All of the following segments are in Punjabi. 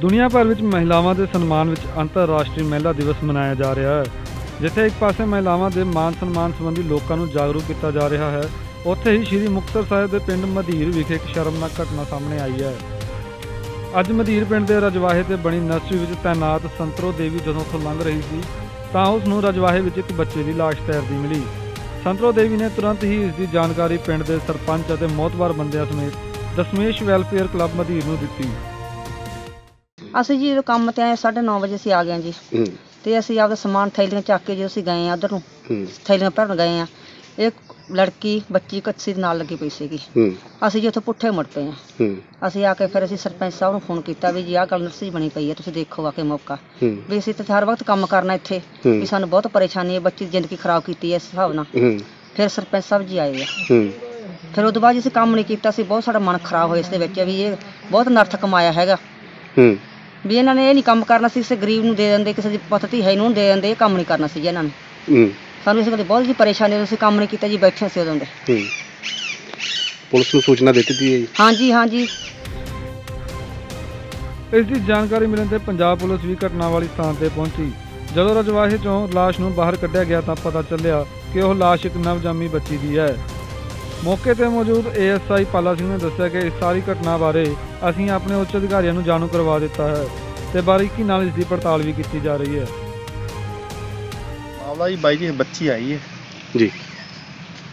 ਦੁਨੀਆ ਭਰ ਵਿੱਚ ਮਹਿਲਾਵਾਂ ਦੇ ਸਨਮਾਨ ਵਿੱਚ ਅੰਤਰਰਾਸ਼ਟਰੀ ਮਹਿਲਾ ਦਿਵਸ ਮਨਾਇਆ ਜਾ ਰਿਹਾ ਹੈ। ਜਿੱਥੇ ਇੱਕ ਪਾਸੇ ਮਹਿਲਾਵਾਂ ਦੇ ਮਾਨ ਸਨਮਾਨ ਸੰਬੰਧੀ ਲੋਕਾਂ ਨੂੰ ਜਾਗਰੂਕ ਕੀਤਾ ਜਾ ਰਿਹਾ ਹੈ, ਉੱਥੇ ਹੀ ਸ੍ਰੀ ਮੁਕਤਸਰ ਸਾਹਿਬ ਦੇ ਪਿੰਡ ਮਧੀਰ ਵਿਖੇ ਇੱਕ ਸ਼ਰਮਨਾਕ ਘਟਨਾ ਸਾਹਮਣੇ ਆਈ ਹੈ। ਅੱਜ ਮਧੀਰ ਪਿੰਡ ਦੇ ਰਜਵਾਹੇ ਤੇ ਬਣੀ ਨਰਸਰੀ ਵਿੱਚ ਤਾਇਨਾਤ ਸੰਤਰੋ ਦੇਵੀ ਜਦੋਂ ਉੱਥੋਂ ਲੰਘ ਰਹੀ ਸੀ, ਤਾਂ ਉਸ ਨੂੰ ਰਜਵਾਹੇ ਵਿੱਚ ਇੱਕ ਬੱਚੇ ਦੀ ਲਾਸ਼ ਤੈਰਦੀ ਮਿਲੀ। ਸੰਤਰੋ ਦੇਵੀ ਨੇ ਤੁਰੰਤ ਹੀ ਇਸ ਦੀ ਜਾਣਕਾਰੀ ਪਿੰਡ ਦੇ ਸਰਪੰਚ ਅਤੇ ਮੋਤਬਾਰ ਬੰਦਿਆਂ ਸਮੇਤ ਦਸਮੇਸ਼ ਵੈਲਫੇਅਰ ਕਲੱਬ ਮਧੀਰ ਨੂੰ ਦਿੱਤੀ। ਅਸੀਂ ਜੀ ਜਦੋਂ ਕੰਮ ਤੇ ਆਏ 9:30 ਵਜੇ ਅਸੀਂ ਆ ਗਏ ਹਾਂ ਜੀ। ਹੂੰ। ਤੇ ਅਸੀਂ ਆਪਦਾ ਸਮਾਨ ਥੈਲੀਆਂ ਚੱਕ ਕੇ ਜਦੋਂ ਅਸੀਂ ਗਏ ਆ ਉਧਰ ਨੂੰ ਹੂੰ। ਥੈਲੀਆਂ ਭਰਨ ਗਏ ਆ ਇੱਕ ਲੜਕੀ ਬੱਚੀ ਕੱਚੀ ਦੇ ਨਾਲ ਲੱਗੀ ਪਈ ਸੀਗੀ। ਹੂੰ। ਅਸੀਂ ਜੀ ਉੱਥੇ ਪੁੱਠੇ ਮੁੜ ਪਏ ਆ ਹੂੰ। ਅਸੀਂ ਆ ਕੇ ਫਿਰ ਅਸੀਂ ਸਰਪੰਚ ਸਾਹਿਬ ਨੂੰ ਫੋਨ ਕੀਤਾ ਵੀ ਜੀ ਆਹ ਗੱਲ ਨਰਸਰੀ ਬਣੀ ਪਈ ਹੈ ਤੁਸੀਂ ਦੇਖੋ ਆ ਕੇ ਮੌਕਾ। ਹੂੰ। ਵੀ ਅਸੀਂ ਤੇ ਹਰ ਵਕਤ ਕੰਮ ਕਰਨਾ ਇੱਥੇ ਹੂੰ। ਵੀ ਸਾਨੂੰ ਬਹੁਤ ਪਰੇਸ਼ਾਨੀ ਹੈ ਬੱਚੀ ਦੀ ਜ਼ਿੰਦਗੀ ਖਰਾਬ ਕੀਤੀ ਹੈ ਇਸ ਹਿਸਾਬ ਨਾਲ। ਹੂੰ। ਫਿਰ ਸਰਪੰਚ ਸਾਹਿਬ ਜੀ ਆਏ ਆ। ਹੂੰ। ਫਿਰ ਉਹ ਤੋਂ ਬਾਅਦ ਜੀ ਅਸੀਂ ਕੰਮ ਨਹੀਂ ਕੀਤਾ ਸੀ ਬਹੁਤ ਸਾਡਾ ਮਨ ਖਰਾਬ ਹੋਇਆ ਇਸ ਦੇ ਵਿੱਚ ਵੀ ਇਹ ਬਹੁਤ ਨਰਥ ਕਮਾਇਆ ਹੈਗਾ। ਹੂੰ। ਵੀ ਇਹਨਾਂ ਨੇ ਇਹ ਨਹੀਂ ਕੰਮ ਕਰਨਾ ਸੀ ਕਿਸੇ ਗਰੀਬ ਨੂੰ ਦੇ ਦਿੰਦੇ ਕਿਸੇ ਦੀ ਪੁੱਤ ਧੀ ਹੈ ਨੂੰ ਦੇ ਦਿੰਦੇ ਇਹ ਕੰਮ ਨਹੀਂ ਕਰਨਾ ਸੀ ਜੀ ਇਹਨਾਂ ਨੇ। ਹੂੰ। ਸਾਨੂੰ ਇਸ ਗੱਲ ਦੀ ਬਹੁਤ ਜੀ ਪਰੇਸ਼ਾਨੀ ਹੋਈ, ਅਸੀਂ ਕੰਮ ਨਹੀਂ ਕੀਤਾ ਜੀ ਬੈਠੇ ਸੀ ਉਦੋਂ ਦੇ। ਹੂੰ। ਪੁਲਿਸ ਨੂੰ ਸੂਚਨਾ ਦੇ ਦਿੱਤੀ ਹੈ ਜੀ? ਹਾਂਜੀ ਹਾਂਜੀ। ਇਸ ਦੀ ਜਾਣਕਾਰੀ ਮਿਲਣ ਤੇ ਪੰਜਾਬ ਪੁਲਿਸ ਵੀ ਘਟਨਾ ਵਾਲੀ ਥਾਂ ਤੇ ਪਹੁੰਚੀ। ਜਦੋਂ ਰਜਵਾਹੇ ਚੋਂ ਲਾਸ਼ ਨੂੰ ਬਾਹਰ ਕੱਢਿਆ ਗਿਆ ਤਾਂ ਪਤਾ ਚੱਲਿਆ ਕਿ ਉਹ ਲਾਸ਼ ਇੱਕ ਨਵਜੰਮੀ ਬੱਚੀ ਦੀ ਹੈ। ਮੌਕੇ ਤੇ ਮੌਜੂਦ ਏਐਸਆਈ ਪਾਲਾ ਸਿੰਘ ਨੇ ਦੱਸਿਆ ਕਿ ਇਸ ਸਾਰੀ ਘਟਨਾ ਬਾਰੇ ਅਸੀਂ ਆਪਣੇ ਉੱਚ ਅਧਿਕਾਰੀਆਂ ਨੂੰ ਜਾਣੂ ਕਰਵਾ ਦਿੱਤਾ ਹੈ ਤੇ ਬਾਰੀਕੀ ਨਾਲ ਇਸ ਦੀ ਪੜਤਾਲ ਵੀ ਕੀਤੀ ਜਾ ਰਹੀ ਹੈ। ਮਾਮਲਾ ਜੀ ਬਾਈ ਜੀ ਇਹ ਬੱਚੀ ਆਈ ਹੈ। ਜੀ।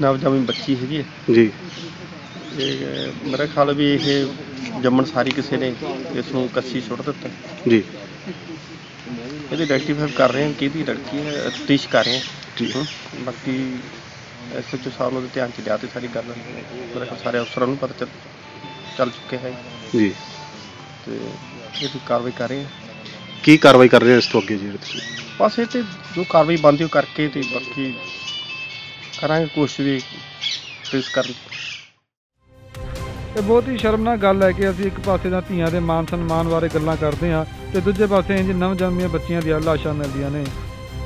ਨਵਜੰਮੀ ਬੱਚੀ ਹੈਗੀ ਹੈ। ਜੀ। ਇਹ ਮੇਰਾ ਖਿਆਲ ਵੀ ਇਹ ਜੰਮਣ ਸਾਰੀ ਕਿਸੇ ਨੇ ਇਸ ਨੂੰ ਕੱਸੀ ਸੁੱਟ ਦਿੱਤਾ। ਜੀ। ਇਹਦੀ ਆਈਡੈਂਟੀਫਾਈ ਕਰ ਰਹੇ ਹਾਂ ਕਿਹਦੀ ਲੜਕੀ ਹੈ ਤਫਤੀਸ਼ ਕਰ ਰਹੇ ਹਾਂ ਜੀ। ਹਮ, ਬਾਕੀ ਐਸਐਚਓ ਸਾਹਿਬ ਨੂੰ ਉਹਦੇ ਧਿਆਨ ਚ ਲਿਆ ਤੇ ਸਾਰੀ ਗੱਲ ਮੇਰੇ ਖਿਆਲ ਸਾਰੇ ਅਫਸਰਾਂ ਨੂੰ ਪਤਾ ਚੱਲ ਚੱਲ ਚੁੱਕਿਆ ਹੈ। ਜੀ। ਤੇ ਇਹਦੀ ਕਾਰਵਾਈ ਕਰ ਰਹੇ ਹਾਂ ਕੀ ਕਾਰਵਾਈ ਕਰ ਰਹੇ ਹੋ ਇਸ ਤੋਂ ਅੱਗੇ ਜੀ? ਤੁਸੀਂ ਬਸ ਇਹ ਤੇ ਜੋ ਕਾਰਵਾਈ ਬਣਦੀ ਉਹ ਕਰਕੇ ਤੇ ਬਾਕੀ ਕਰਾਂਗੇ ਕੋਸ਼ਿਸ਼ ਵੀ ਟ੍ਰੇਸ ਕਰਨ। ਦੀ। ਇਹ ਬਹੁਤ ਹੀ ਸ਼ਰਮਨਾਕ ਗੱਲ ਹੈ ਕਿ ਅਸੀਂ ਇੱਕ ਪਾਸੇ ਤਾਂ ਧੀਆਂ ਦੇ ਮਾਨ ਸਨਮਾਨ ਬਾਰੇ ਗੱਲਾਂ ਕਰਦੇ ਹਾਂ ਤੇ ਦੂਜੇ ਪਾਸੇ ਇੰਜ ਨਵਜੰਮੀਆਂ ਬੱਚੀਆਂ ਦੀਆਂ ਲਾਸ਼ਾਂ ਮਿਲਦੀਆਂ ਨੇ।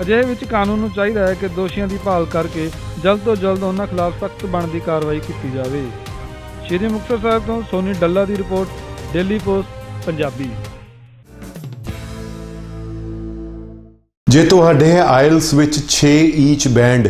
ਅਜਿਹੇ ਵਿੱਚ ਕਾਨੂੰਨ ਨੂੰ ਚਾਹੀਦਾ ਹੈ ਕਿ ਦੋਸ਼ੀਆਂ ਦੀ ਭਾਲ ਕਰਕੇ ਜਲਦ ਤੋਂ ਜਲਦ ਉਹਨਾਂ ਖਿਲਾਫ ਸਖਤ ਬਣਦੀ ਕਾਰਵਾਈ ਕੀਤੀ ਜਾਵੇ। ਸ਼੍ਰੀ ਮੁਕਤਸਰ ਸਾਹਿਬ ਤੋਂ ਸੋਨੀ ਡੱਲਾ ਦੀ ਰਿਪੋਰਟ, ਡੇਲੀ ਪੋਸਟ, ਪੰਜਾਬੀ। ਜੇ ਤੁਹਾਡੇ ਆਇਲਸ ਵਿੱਚ 6 ਈਚ ਬੈਂਡ